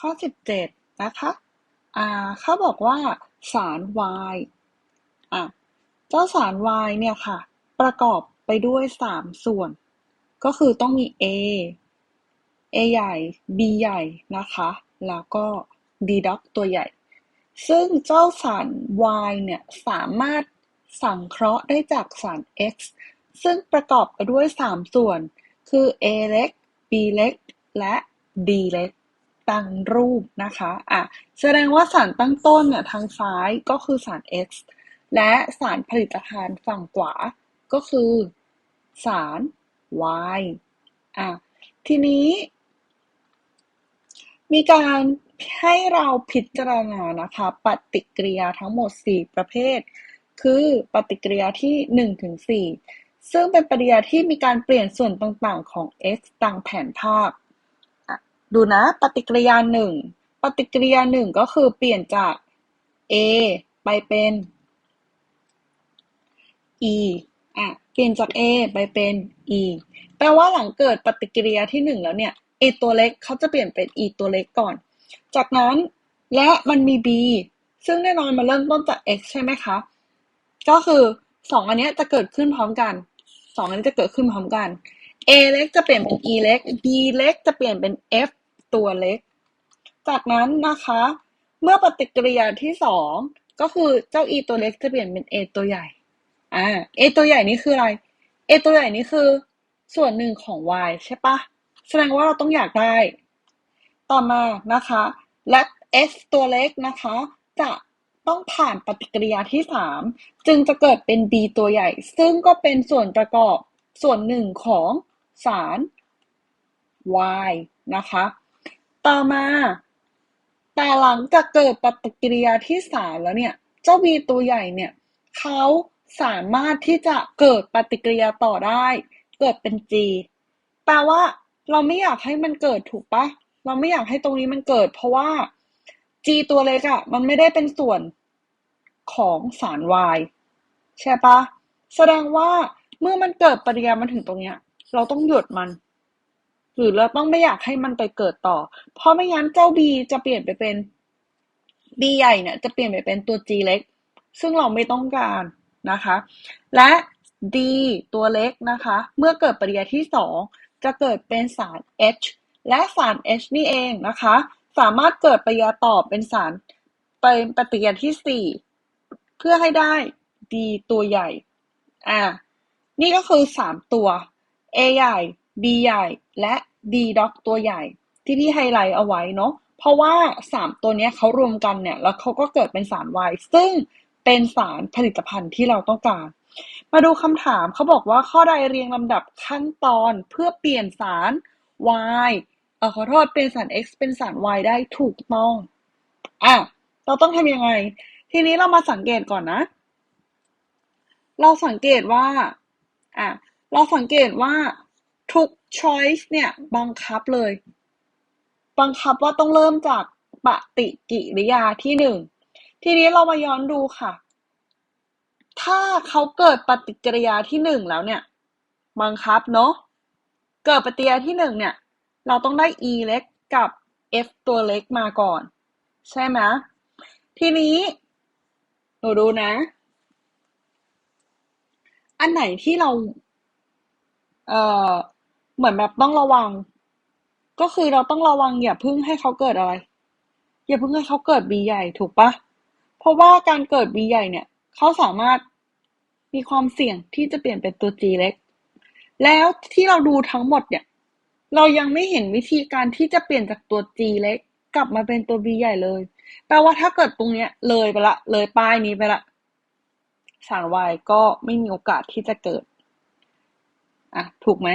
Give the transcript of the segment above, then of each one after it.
ข้อ 17 นะคะอ่าเขาบอกว่าสาร Y อะเจ้าสาร Y เนี่ยค่ะ ประกอบไปด้วย 3 ส่วน ก็คือต้องมี A A ใหญ่ B ใหญ่นะคะ แล้วก็ D dot ตัวใหญ่ ซึ่งเจ้าสาร Y เนี่ยสามารถสังเคราะห์ได้จากสาร X ซึ่งประกอบไปด้วย 3 ส่วน คือ A เล็ก B เล็ก และ D เล็ก ตั้งรูปนะคะอะแสดงว่าสารตั้งต้นเนี่ยทางซ้ายก็คือสาร X และสารผลิตภัณฑ์ฝั่งขวาก็คือ สาร Y อะทีนี้ มีการให้เราพิจารณานะคะ ปฏิกิริยาทั้งหมด 4 ประเภท คือปฏิกิริยาที่1ถึง4ซึ่งเป็นปฏิกิริยาที่มีการเปลี่ยนส่วนต่างๆของ x ดังแผนภาพ ดูนะ ปฏิกิริยาหนึ่ง ปฏิกิริยาหนึ่งก็คือเปลี่ยนจาก a ไปเป็น e อะ เปลี่ยนจาก a ไปเป็น e แปลว่าหลังเกิดปฏิกิริยาที่หนึ่งแล้วเนี่ย a ตัวเล็กเขาจะเปลี่ยนเป็น e ตัวเล็กก่อน จากนั้นและมันมี b ซึ่งแน่นอนมันเริ่มต้นจาก x ใช่ไหมคะ ก็คือสองอันนี้จะเกิดขึ้นพร้อมกันสองอันนี้จะเกิดขึ้นพร้อมกัน a เล็กจะเปลี่ยนเป็น e เล็ก b เล็กจะเปลี่ยนเป็น f ตัวเล็ก จากนั้นนะคะ เมื่อปฏิกิริยาที่สองก็คือเจ้า e ตัวเล็กจะเปลี่ยนเป็น a ตัวใหญ่ อ่า a ตัวใหญ่นี่คืออะไร a ตัวใหญ่นี่คือ ส่วนหนึ่งของ y ใช่ปะแสดงว่าเราต้องอยากได้ ต่อมานะคะ และ f ตัวเล็กนะคะ จะต้องผ่านปฏิกิริยาที่3จึงจะเกิดเป็น b ตัวใหญ่ ซึ่งก็เป็นส่วนประกอบส่วนหนึ่งของสาร y นะคะ ต่อมา แต่หลังจากเกิดปฏิกิริยาที่3แล้วเนี่ย เจ้า b ตัวใหญ่เนี่ยเขาสามารถที่จะเกิดปฏิกิริยาต่อได้ เกิดเป็น g แปลว่าเราไม่อยากให้มันเกิดถูกปะเราไม่อยากให้ตรงนี้มันเกิด เพราะว่า g ตัวเล็กอะมันไม่ได้เป็นส่วนของสาร y ใช่ปะแสดงว่าเมื่อมันเกิดปฏิกิริยามันถึงตรงเนี้ย เราต้องหยุดมัน หรือเราต้องไม่อยากให้มันไปเกิดต่อ เพราะไม่งั้นเจ้า b จะเปลี่ยนไปเป็น b ใหญ่เนี่ยจะเปลี่ยนไปเป็นตัว g เล็ก ซึ่งเราไม่ต้องการนะคะ และ d ตัวเล็กนะคะ เมื่อเกิดปฏิกิริยาที่ 2 จะเกิดเป็นสาร H และสาร H นี่เองนะคะ สามารถเกิดปฏิกิริยาต่อเป็นสารเป็นปฏิกิริยาที่ 4 เพื่อให้ได้ D ตัวใหญ่ อ่า นี่ก็คือ 3 ตัว A ใหญ่ B ใหญ่ และ D ด็อกตัวใหญ่ ที่พี่ไฮไลท์เอาไว้เนาะเพราะว่า 3 ตัวนี้เขารวมกันเนี่ย แล้วเขาก็เกิดเป็นสาร Y ซึ่งเป็นสารผลิตภัณฑ์ที่เราต้องการ มาดูคำถามเขาบอกว่าข้อใดเรียงลำดับขั้นตอนเพื่อเปลี่ยนสาร Y เออขอโทษเป็นสาร X เป็นสาร Y ได้ถูกต้องอะเราต้องทำยังไง ทีนี้เรามาสังเกตก่อนนะ เราสังเกตว่าอะเราสังเกตว่าทุก choice เนี่ยบังคับเลย บังคับว่าต้องเริ่มจากปฏิกิริยาที่หนึ่ง ทีนี้เรามาย้อนดูค่ะ ถ้าเขาเกิดปฏิกิริยาที่หนึ่งแล้วเนี่ย บังคับเนาะ เกิดปฏิกิริยาที่หนึ่งเนี่ย เราต้องได้ e เล็กกับ f ตัวเล็กมาก่อน ใช่ไหม ทีนี้ หนูดูนะ อันไหนที่เรา เอ่อ เหมือนแบบต้องระวัง ก็คือเราต้องระวังอย่าพึ่งให้เขาเกิดอะไร อย่าพึ่งให้เขาเกิด B ใหญ่ถูกปะเพราะว่าการเกิด B ใหญ่เนี่ยเขาสามารถมีความเสี่ยงที่จะเปลี่ยนเป็นตัว G เล็ก แล้วที่เราดูทั้งหมดเนี่ย เรายังไม่เห็นวิธีการที่จะเปลี่ยนจากตัว G เล็ก กลับมาเป็นตัว B ใหญ่เลย แปลว่าถ้าเกิดตรงเนี้ยเลยไปละ เลยป้ายนี้ไปละ สาร Y ก็ไม่มีโอกาสที่จะเกิด อะ ถูกไหม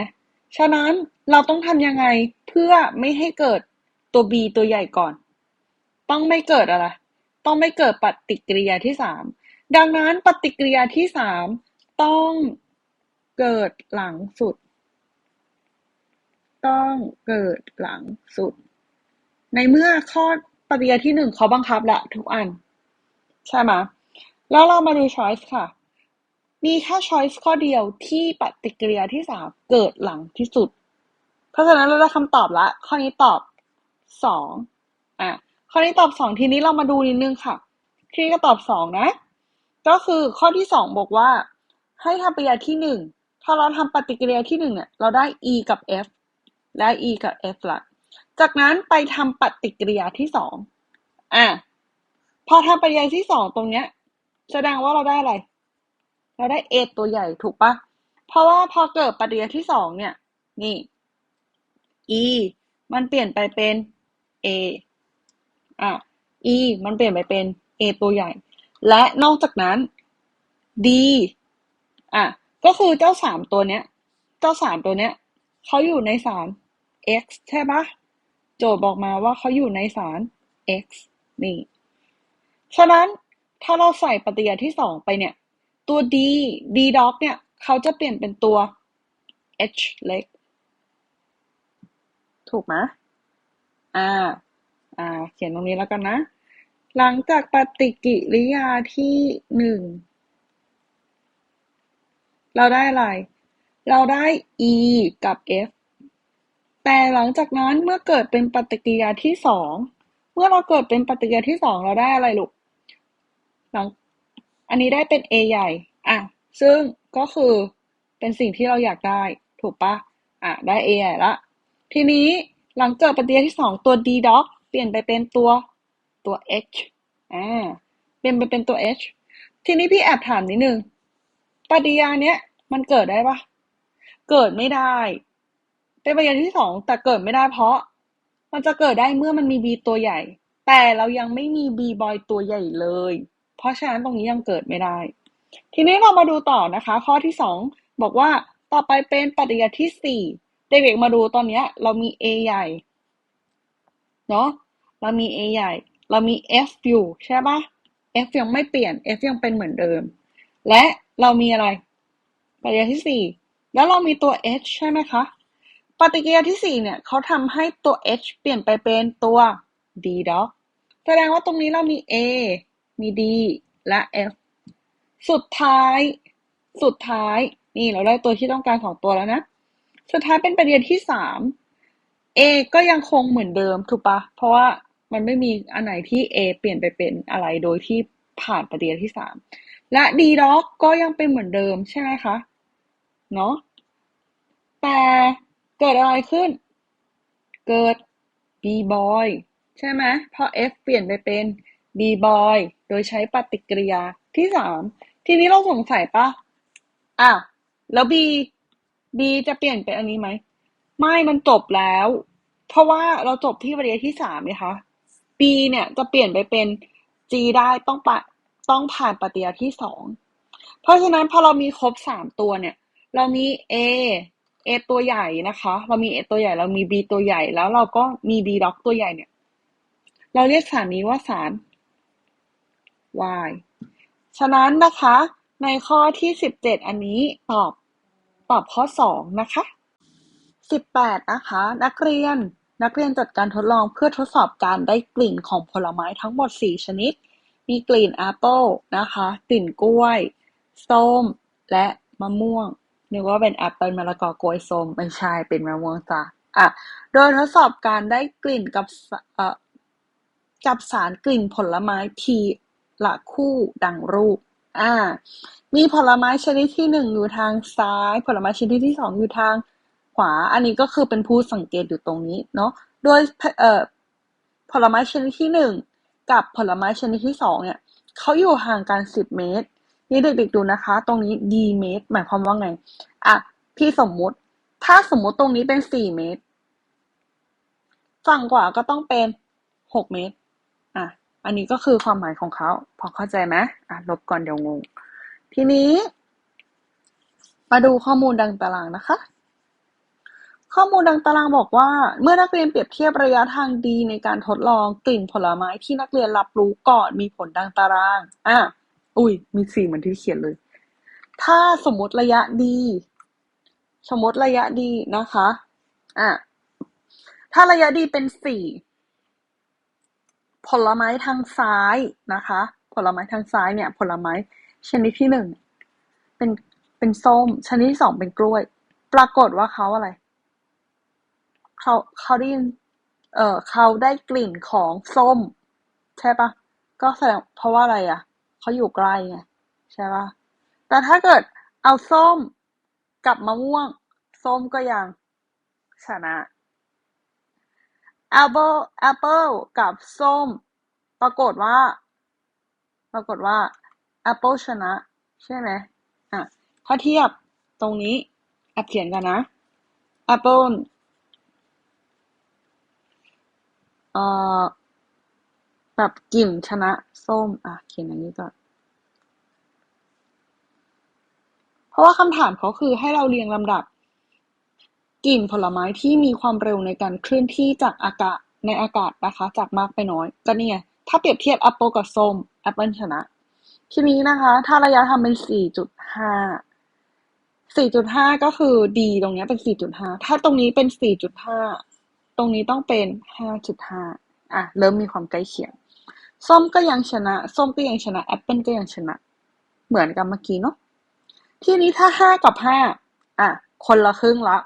ฉะนั้นเราต้องทำยังไงเพื่อไม่ให้เกิดตัว B ตัวใหญ่ก่อน ต้องไม่เกิดอะไร ต้องไม่เกิดปฏิกิริยาที่สามดังนั้นปฏิกิริยาที่สามต้องเกิดหลังสุด ต้องเกิดหลังสุด ในเมื่อข้อปฏิกิริยาที่หนึ่งเขาบังคับละทุกอัน ใช่ไหมแล้วเรามาดู choice ค่ะ มีแค่ choice ข้อเดียวที่ปฏิกิริยาที่สามเกิดหลังที่สุด เพราะฉะนั้นเราได้คำตอบละ ข้อนี้ตอบสองอะ ข้อนี้ตอบสองทีนี้เรามาดูนิดนึงค่ะ ทีนี้ก็ตอบสองนะ ก็คือข้อที่สองบอกว่า ให้ทำปฏิกิริยาที่หนึ่งถ้าเราทำปฏิกิริยาที่หนึ่งเนี่ย เราได้ e กับ f และ e กับ f ละ จากนั้นไปทำปฏิกิริยาที่สองอะ พอทำปฏิกิริยาที่สองตรงเนี้ย แสดงว่าเราได้อะไร เราได้ a ตัวใหญ่ถูกปะเพราะว่าพอเกิดปฏิกิริยาที่สองเนี่ย นี่ e มันเปลี่ยนไปเป็น a อะ e มันเปลี่ยนไปเป็น a ตัวใหญ่ และนอกจากนั้น d อะ ก็คือเจ้าสามตัวเนี้ย เจ้าสามตัวเนี้ยเขาอยู่ในสาร x ใช่ปะโจทย์บอกมาว่าเขาอยู่ในสาร x นี่ ฉะนั้นถ้าเราใส่ปฏิกิริยาที่สองไปเนี่ย ตัว d d dog เนี่ยเขาจะเปลี่ยนเป็นตัว h เล็ก ถูกไหมอ่า อ่า เขียนตรงนี้แล้วกันนะ หลังจากปฏิกิริยาที่หนึ่ง เราได้อะไร เราได้ e กับ f แต่หลังจากนั้นเมื่อเกิดเป็นปฏิกิริยาที่สอง เมื่อเราเกิดเป็นปฏิกิริยาที่สองเราได้อะไรลูก หลัง อันนี้ได้เป็น a ใหญ่ อะ ซึ่งก็คือเป็นสิ่งที่เราอยากได้ถูกปะอะ ได้ a ใหญ่ละ ทีนี้หลังเกิดปฏิกิริยาที่สองตัว d dog เปลี่ยนไปเป็นตัวตัว h อ่า เปลี่ยนไปเป็นตัว h ทีนี้พี่แอบถามนิดนึง ปฏิกิริยาเนี้ยมันเกิดได้ปะเกิดไม่ได้ เป็นปฏิกิริยาที่สองแต่เกิดไม่ได้เพราะ มันจะเกิดได้เมื่อมันมี b ตัวใหญ่ แต่เรายังไม่มี b boy ตัวใหญ่เลย เพราะฉะนั้นตรงนี้ยังเกิดไม่ได้ ทีนี้เรามาดูต่อนะคะ ข้อที่สองบอกว่าต่อไปเป็นปฏิกิริยาที่สี่เด็กๆมาดูตอนนี้เรามี a ใหญ่เนาะเรามี a ใหญ่ เรามี f อยู่ใช่ปะ f ยังไม่เปลี่ยน f ยังเป็นเหมือนเดิม และเรามีอะไร ปฏิกิริยาที่สี่แล้วเรามีตัว h ใช่ไหมคะปฏิกิริยาที่สี่เนี่ยเขาทำให้ตัว h เปลี่ยนไปเป็นตัว d dog แสดงว่าตรงนี้เรามี a มี d และ f สุดท้าย สุดท้าย นี่เราได้ตัวที่ต้องการสองตัวแล้วนะ สุดท้ายเป็นปฏิกิริยาที่สาม A ก็ยังคงเหมือนเดิมถูกปะ เพราะว่ามันไม่มีอันไหนที่ A เปลี่ยนไปเป็นอะไรโดยที่ผ่านปฏิกิริยาที่สาม และ D dog ก็ยังเป็นเหมือนเดิมใช่ไหมคะ เนาะ แต่เกิดอะไรขึ้น เกิด B boy ใช่ไหมเพราะ F เปลี่ยนไปเป็น B boy โดยใช้ปฏิกิริยาที่สามทีนี้เราสงสัยปะอะแล้ว B B จะเปลี่ยนเป็นอันนี้ไหม ไม่มันจบแล้ว เพราะว่าเราจบที่ปฏิกิริยาที่สามไงคะ B เนี่ยจะเปลี่ยนไปเป็น G ได้ต้องปะต้องผ่านปฏิกิริยาที่สองเพราะฉะนั้นพอเรามีครบสามตัวเนี่ย เรามี A A ตัวใหญ่นะคะ เรามี A ตัวใหญ่ เรามี B ตัวใหญ่แล้วเราก็มี D dog ตัวใหญ่เนี่ย เราเรียกสารนี้ว่าสาร Y ฉะนั้นนะคะ ในข้อที่สิบเจ็ดอันนี้ตอบตอบข้อสองนะคะสิบแปดนะคะ นักเรียนนักเรียนจัดการทดลองเพื่อทดสอบการได้กลิ่นของผลไม้ทั้งหมดสี่ชนิด มีกลิ่นแอปเปิลนะคะ กลิ่นกล้วย ส้ม และมะม่วง นึกว่าเป็นแอปเปิลมะละกอกล้วยส้ม ไม่ใช่ เป็นมะม่วงจ้ะอะ โดยทดสอบการได้กลิ่นกับเอ่อกับสารกลิ่นผลไม้ที ละคู่ดังรูป อ่า มีผลไม้ชนิดที่หนึ่งอยู่ทางซ้าย ผลไม้ชนิดที่สองอยู่ทางขวา อันนี้ก็คือเป็นผู้สังเกตอยู่ตรงนี้เนาะ โดยเอ่อผลไม้ชนิดที่หนึ่งกับผลไม้ชนิดที่สองเนี่ยเขาอยู่ห่างกันสิบเมตร นี่เด็กๆดูนะคะ ตรงนี้ d เมตร หมายความว่าไง อะ พี่สมมุติ ถ้าสมมุติตรงนี้เป็นสี่เมตร ฝั่งขวาก็ต้องเป็นหกเมตร อันนี้ก็คือความหมายของเขา พอเข้าใจไหมอะลบก่อนเดี๋ยวงง ทีนี้ มาดูข้อมูลดังตารางนะคะ ข้อมูลดังตารางบอกว่า เมื่อนักเรียนเปรียบเทียบระยะทางดีในการทดลองกลิ่นผลไม้ที่นักเรียนรับรู้ก่อนมีผลดังตาราง อะ อุ้ย มีสี่เหมือนที่เขียนเลย ถ้าสมมติระยะดี สมมติระยะดีนะคะ อะ ถ้าระยะดีเป็นสี่ ผลไม้ทางซ้ายนะคะ ผลไม้ทางซ้ายเนี่ย ผลไม้ชนิดที่หนึ่งเป็นเป็นส้ม ชนิดที่สองเป็นกล้วย ปรากฏว่าเขาอะไร เขาเขาได้ยินเออเขาได้กลิ่นของส้ม ใช่ปะก็แสดงเพราะว่าอะไรอะเขาอยู่ใกล้ไงใช่ปะแต่ถ้าเกิดเอาส้มกับมะม่วง ส้มก็ยังชนะ apple apple กับส้ม ปรากฏว่า ปรากฏว่า apple ชนะ ใช่ไหมอะถ้าเทียบตรงนี้แอบเขียนกันนะ apple เอ่อแบบกลิ่นชนะส้ม อะ เขียนอันนี้ก่อน เพราะว่าคำถามเขาคือให้เราเรียงลำดับ กลิ่นผลไม้ที่มีความเร็วในการเคลื่อนที่จากอากาศในอากาศนะคะ จากมากไปน้อย ก็เนี่ย ถ้าเปรียบเทียบแอปเปิลกับส้มแอปเปิลชนะ ทีนี้นะคะ ถ้าระยะทำเป็น 4.5 4.5 ก็คือดีตรงนี้เป็น 4.5 ถ้าตรงนี้เป็น 4.5 ตรงนี้ต้องเป็น 5.5 อะ เริ่มมีความใกล้เคียง ส้มก็ยังชนะ ส้มก็ยังชนะแอปเปิลก็ยังชนะ เหมือนกันเมื่อกี้เนาะ ทีนี้ถ้า 5 กับ 5 อะ คนละครึ่งละ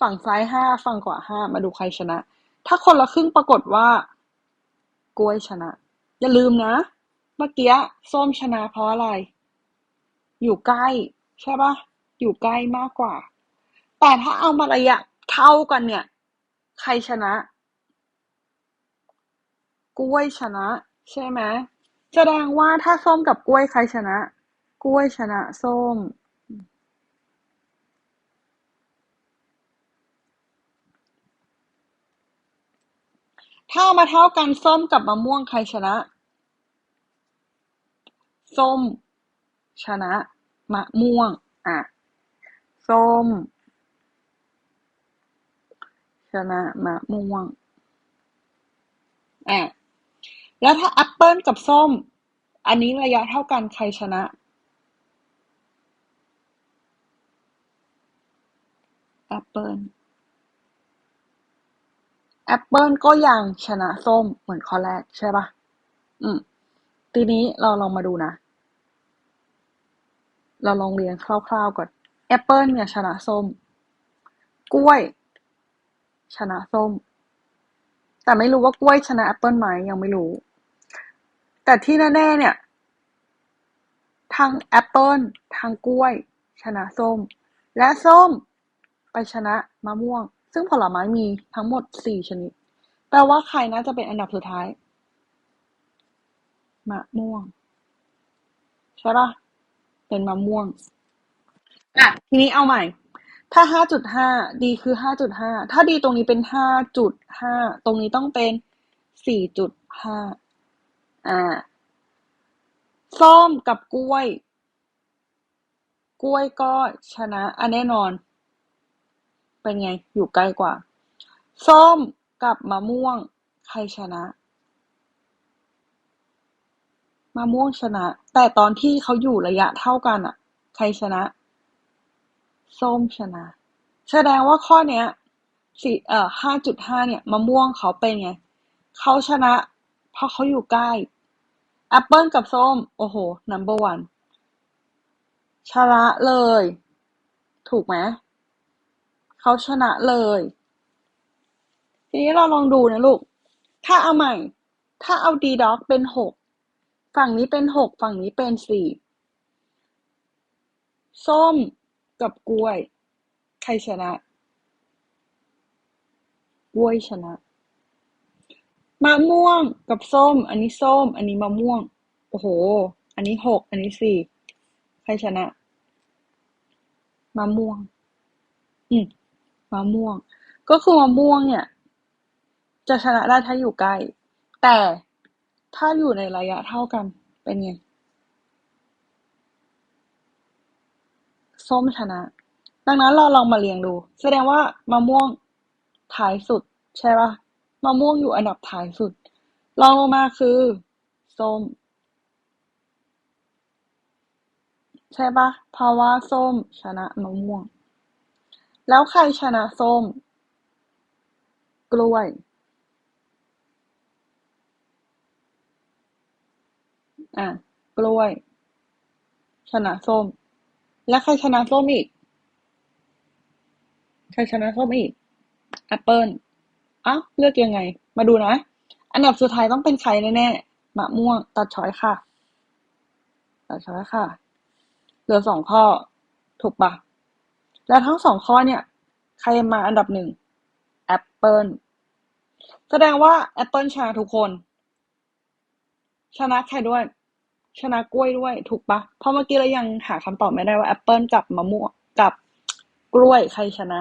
ฝั่งซ้ายห้าฝั่งขวาห้ามาดูใครชนะ ถ้าคนละครึ่งปรากฏว่ากล้วยชนะ อย่าลืมนะ เมื่อกี้ส้มชนะเพราะอะไร อยู่ใกล้ ใช่ปะอยู่ใกล้มากกว่า แต่ถ้าเอามาระยะเท่ากันเนี่ย ใครชนะ กล้วยชนะ ใช่ไหมแสดงว่าถ้าส้มกับกล้วยใครชนะ กล้วยชนะส้ม ถ้าเอามาเท่ากันส้มกับมะม่วงใครชนะ ส้ม ชนะ มะม่วง อะ ส้ม ชนะมะม่วง อะ แล้วถ้าแอปเปิลกับส้ม อันนี้ระยะเท่ากันใครชนะแอปเปิล แอปเปิลก็ยังชนะส้มเหมือนข้อแรกใช่ปะอืม ทีนี้เราลองมาดูนะ เราลองเรียงคร่าวๆก่อนแอปเปิลเนี่ยชนะส้ม กล้วย ชนะส้ม แต่ไม่รู้ว่ากล้วยชนะแอปเปิลไหมยังไม่รู้ แต่ที่แน่ๆเนี่ยทั้งแอปเปิลทั้งกล้วย ชนะส้ม และส้ม ไปชนะมะม่วง ซึ่งผลไม้มีทั้งหมดสี่ชนิด แปลว่าใครน่าจะเป็นอันดับสุดท้าย มะม่วง ใช่ปะเป็นมะม่วง อะ ทีนี้เอาใหม่ ถ้าห้าจุดห้าดีคือห้าจุดห้า ถ้าดีตรงนี้เป็นห้าจุดห้า ตรงนี้ต้องเป็นสี่จุดห้า อ่า ส้มกับกล้วย กล้วยก็ชนะอันแน่นอน เป็นไง อยู่ใกล้กว่า ส้มกับมะม่วง ใครชนะ มะม่วงชนะ แต่ตอนที่เขาอยู่ระยะเท่ากันอะใครชนะ ส้มชนะ แสดงว่าข้อเนี้ยสี่เอ่อห้าจุดห้าเนี่ยมะม่วงเขาเป็นไงเขาชนะ เพราะเขาอยู่ใกล้แอปเปิลกับส้ม โอ้โห number one ชนะเลย ถูกไหม เขาชนะเลย ทีนี้เราลองดูนะลูก ถ้าเอาใหม่ ถ้าเอาดีด็อกเป็นหกฝั่งนี้เป็นหกฝั่งนี้เป็นสี่ส้มกับกล้วย ใครชนะ กล้วยชนะ มะม่วงกับส้ม อันนี้ส้ม อันนี้มะม่วง โอ้โห อันนี้หก อันนี้สี่ ใครชนะ มะม่วง อืม มะม่วง ก็คือมะม่วงเนี่ย จะชนะได้ถ้าอยู่ใกล้ แต่ถ้าอยู่ในระยะเท่ากันเป็นไง ส้มชนะ ดังนั้นเราลองมาเรียงดู แสดงว่ามะม่วงท้ายสุด ใช่ปะมะม่วงอยู่อันดับท้ายสุดรองลงมาคือส้ม ใช่ป่ะเพราะว่าส้มชนะมะม่วง แล้วใครชนะส้ม กล้วย อะ กล้วย ชนะส้ม แล้วใครชนะส้มอีก ใครชนะส้มอีกแอปเปิลอ้าวเลือกยังไง มาดูนะ อันดับสุดท้ายต้องเป็นใครแน่ๆมะม่วงตัดช้อยค่ะตัดช้อยค่ะ เหลือสองข้อ ถูกปะ แล้วทั้งสองข้อเนี่ย ใครมาอันดับหนึ่งแอปเปิลแสดงว่าแอปเปิลชนะทุกคน ชนะใครด้วย ชนะกล้วยด้วย ถูกปะเพราะเมื่อกี้เรายังหาคำตอบไม่ได้ว่าแอปเปิลกับมะม่วงกับกล้วยใครชนะ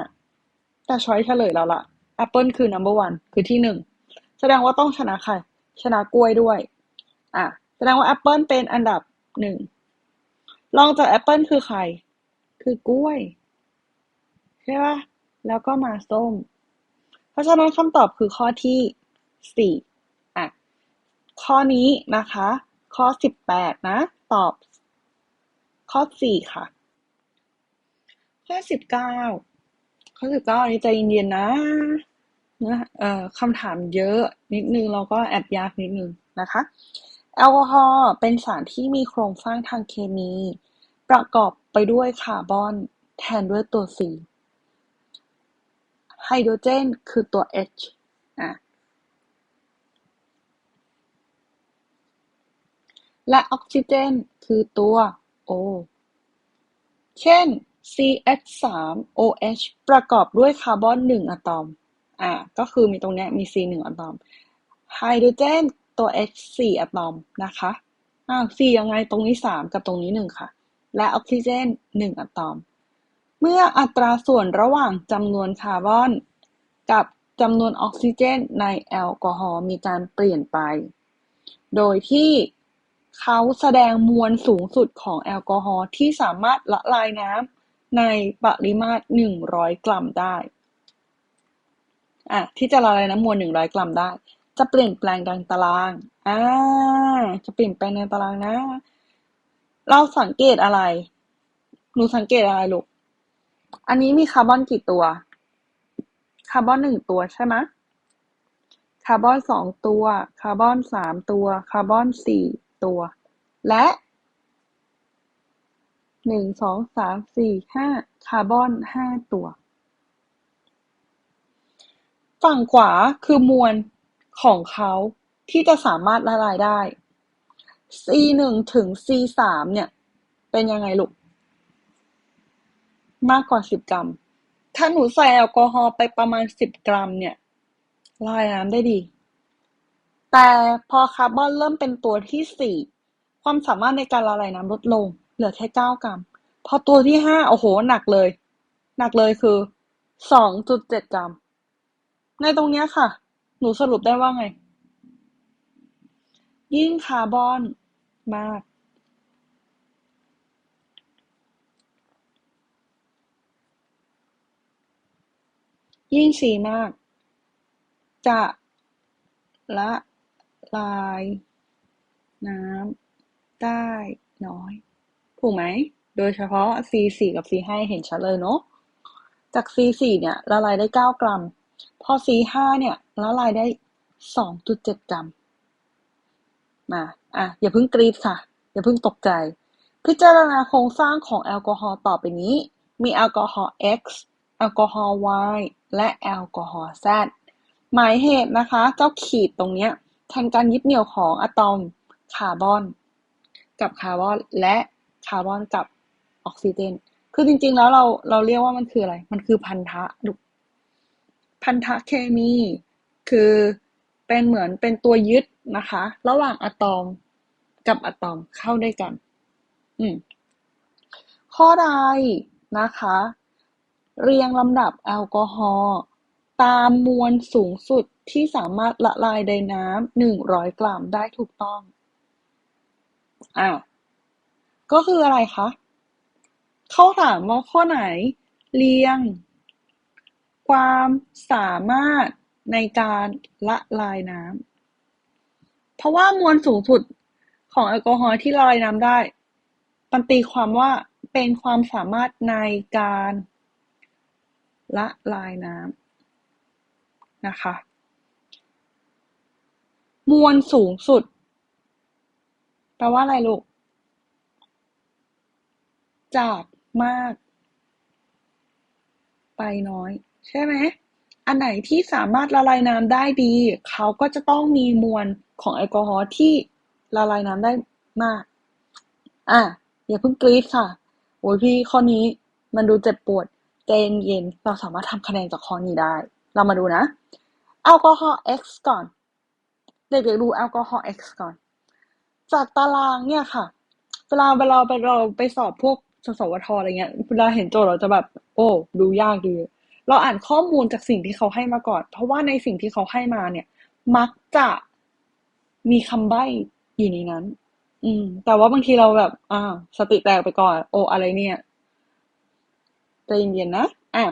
แต่ช้อยเฉลยแล้วล่ะแอปเปิลคือ number one คือที่หนึ่งแสดงว่าต้องชนะใคร ชนะกล้วยด้วย อะ แสดงว่าแอปเปิลเป็นอันดับหนึ่งรองจากแอปเปิลคือใคร คือกล้วย ใช่ปะแล้วก็มาส้ม เพราะฉะนั้นคำตอบคือข้อที่สี่อะ ข้อนี้นะคะ ข้อสิบแปดนะ ตอบ ข้อสี่ค่ะ ข้อสิบเก้าข้อสิบเก้าอันนี้ใจเย็นๆนะนะเอ่อคำถามเยอะนิดนึงแล้วก็แอบยากนิดนึงนะคะ แอลกอฮอล์เป็นสารที่มีโครงสร้างทางเคมี ประกอบไปด้วยคาร์บอนแทนด้วยตัว C ไฮโดรเจนคือตัว H อะและออกซิเจนคือตัว O เช่น CH3OH ประกอบด้วยคาร์บอนหนึ่งอะตอม อ่า ก็คือมีตรงนี้มี C หนึ่งอะตอม ไฮโดรเจนตัว H สี่อะตอมนะคะ อ้าว C ยังไงตรงนี้สามกับตรงนี้หนึ่งค่ะ และออกซิเจนหนึ่งอะตอม เมื่ออัตราส่วนระหว่างจำนวนคาร์บอนกับจำนวนออกซิเจนในแอลกอฮอล์มีการเปลี่ยนไป โดยที่เขาแสดงมวลสูงสุดของแอลกอฮอล์ที่สามารถละลายน้ำในปริมาตรหนึ่งร้อยกรัมได้อะที่จะละลายน้ำมวลหนึ่งร้อยกรัมได้ จะเปลี่ยนแปลงดังตารางอ่าจะเปลี่ยนแปลงในตารางนะ เราสังเกตอะไร หนูสังเกตอะไรลูก อันนี้มีคาร์บอนกี่ตัว คาร์บอนหนึ่งตัวใช่ไหมคาร์บอนสองตัว คาร์บอนสามตัว คาร์บอนสี่ตัว และหนึ่งสองสามสี่ห้าคาร์บอนห้าตัว ฝั่งขวาคือมวลของเขาที่จะสามารถละลายได้ C หนึ่งถึง C สามเนี่ย เป็นยังไงลูก มากกว่าสิบกรัม ถ้าหนูใส่แอลกอฮอล์ไปประมาณสิบกรัมเนี่ยละลายน้ำได้ดี แต่พอคาร์บอนเริ่มเป็นตัวที่สี่ความสามารถในการละลายน้ำลดลง เหลือแค่เก้ากรัม พอตัวที่ห้าโอ้โห หนักเลย หนักเลยคือสองจุดเจ็ดกรัม ในตรงเนี้ยค่ะ หนูสรุปได้ว่าไง ยิ่งคาร์บอนมาก ยิ่งสีมาก จะละลายน้ำได้น้อย ถูกไหม โดยเฉพาะ C4 กับ C5 เห็นชัดเลยเนาะ จาก C4 เนี่ยละลายได้ 9 กรัม พอ C5 เนี่ยละลายได้ 2.7 กรัม มาอะอย่าเพิ่งกรีดค่ะ อย่าเพิ่งตกใจ พิจารณาโครงสร้างของแอลกอฮอล์ต่อไปนี้ มีแอลกอฮอล์ X แอลกอฮอล์ Y และแอลกอฮอล์ Z หมายเหตุนะคะ เจ้าขีดตรงเนี้ยแทนการยึดเหนี่ยวของอะตอมคาร์บอน กับคาร์บอนและคาร์บอนกับออกซิเจน คือจริงๆแล้วเราเราเรียกว่ามันคืออะไร มันคือพันธะลูพันธะเคมี คือเป็นเหมือนเป็นตัวยึดนะคะ ระหว่างอะตอมกับอะตอมเข้าด้วยกัน อืมข้อใดนะคะ เรียงลำดับแอลกอฮอล์ตามมวลสูงสุดที่สามารถละลายในน้ำหนึ่งร้อยกรัมได้ถูกต้อง อะ ก็คืออะไรคะ เขาถามว่าข้อไหนเรียง ความสามารถในการละลายน้ำ เพราะว่ามวลสูงสุดของแอลกอฮอล์ที่ละลายน้ำได้มันตีความว่าเป็นความสามารถในการ ละลายน้ำนะคะ มวลสูงสุด แปลว่าอะไรลูก จากมาก ไปน้อย ใช่ไหม อันไหนที่สามารถละลายน้ำได้ดี เขาก็จะต้องมีมวลของแอลกอฮอล์ที่ละลายน้ำได้มาก อะ อย่าเพิ่งกรี๊ดค่ะ โอ้ยพี่ข้อนี้มันดูเจ็บปวด ใจเย็นๆเราสามารถทำคะแนนจากข้อนี้ได้ เรามาดูนะแอลกอฮอล์ X ก่อน เด็กๆดูแอลกอฮอล์ X ก่อน จากตารางเนี่ยค่ะ เวลาเวลาไปเราไปสอบพวกสสวทอะไรเงี้ยเวลาเห็นโจทย์เราจะแบบ โอ้ดูยากดี เราอ่านข้อมูลจากสิ่งที่เขาให้มาก่อน เพราะว่าในสิ่งที่เขาให้มาเนี่ย มักจะมีคำใบ้อยู่ในนั้น อืม แต่ว่าบางทีเราแบบอ่าวสติแตกไปก่อน โอ้อะไรเนี่ย ใจเย็นๆนะ อะ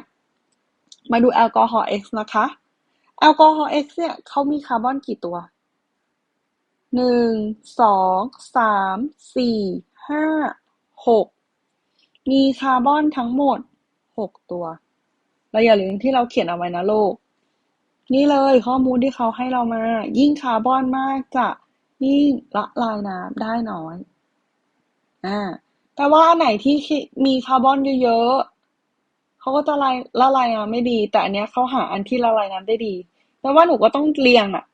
มาดูแอลกอฮอล์ X นะคะ แอลกอฮอล์ X เนี่ยเขามีคาร์บอนกี่ตัว หนึ่ง สอง สาม สี่ ห้า หก มีคาร์บอนทั้งหมดหกตัว เราอย่าลืมที่เราเขียนเอาไว้นะโลก นี่เลยข้อมูลที่เขาให้เรามา ยิ่งคาร์บอนมากจะยิ่งละลายน้ำได้น้อย อ่าแต่ว่าอันไหนที่มีคาร์บอนเยอะ เขาก็จะละลายละลายน้ำไม่ดี แต่อันเนี้ยเขาหาอันที่ละลายน้ำได้ดีแปลว่าหนูก็ต้องเรียงอะ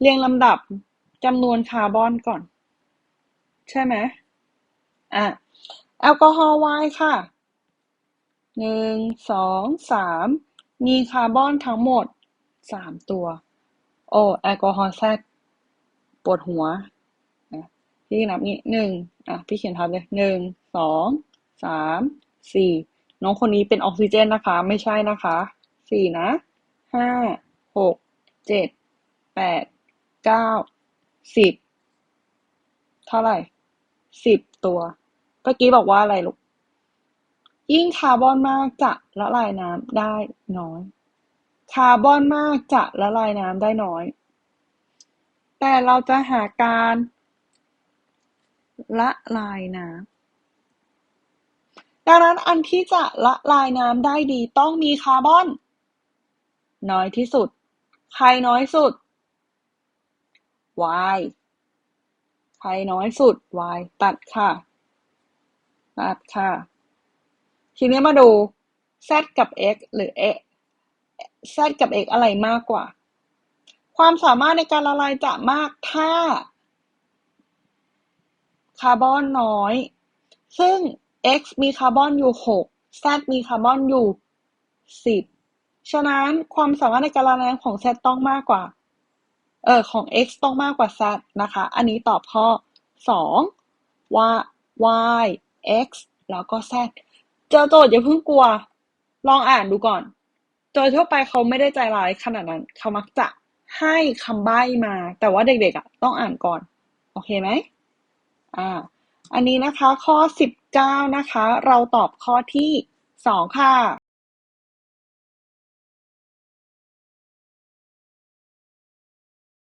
เรียงลำดับจำนวนคาร์บอนก่อน ใช่ไหมอะแอลกอฮอล์ไวน์ค่ะหนึ่งสองสามมีคาร์บอนทั้งหมดสามตัว โอ้แอลกอฮอล์แซดปวดหัวนะพี่นับงี้หนึ่งอะพี่เขียนทับเลยหนึ่งสองสามสี่ น้องคนนี้เป็นออกซิเจนนะคะ ไม่ใช่นะคะสี่นะห้าหกเจ็ดแปดเก้าสิบเท่าไหร่สิบตัวเมื่อกี้บอกว่าอะไรลูกยิ่งคาร์บอนมากจะละลายน้ำได้น้อย คาร์บอนมากจะละลายน้ำได้น้อย แต่เราจะหาการละลายน้ำ ดังนั้นอันที่จะละลายน้ำได้ดีต้องมีคาร์บอน น้อยที่สุด ใครน้อยสุด y ใครน้อยสุด y ตัดค่ะ ตัดค่ะ ทีนี้มาดู z กับ x หรือ x z กับ x อะไรมากกว่า ความสามารถในการละลายจะมากถ้า คาร์บอนน้อย ซึ่ง x มีคาร์บอนอยู่6 z มีคาร์บอนอยู่10ฉะนั้นความสามารถในการละลายของ z ต้องมากกว่า เออของ x ต้องมากกว่า z นะคะ อันนี้ตอบข้อ2ว่า y x แล้วก็ z เจอโจทย์อย่าเพิ่งกลัว ลองอ่านดูก่อน โดยทั่วไปเขาไม่ได้ใจร้ายขนาดนั้น เขามักจะให้คำใบ้มา แต่ว่าเด็กๆอะต้องอ่านก่อน โอเคไหมอ่า อันนี้นะคะข้อ 19นะคะ เราตอบข้อที่2ค่ะ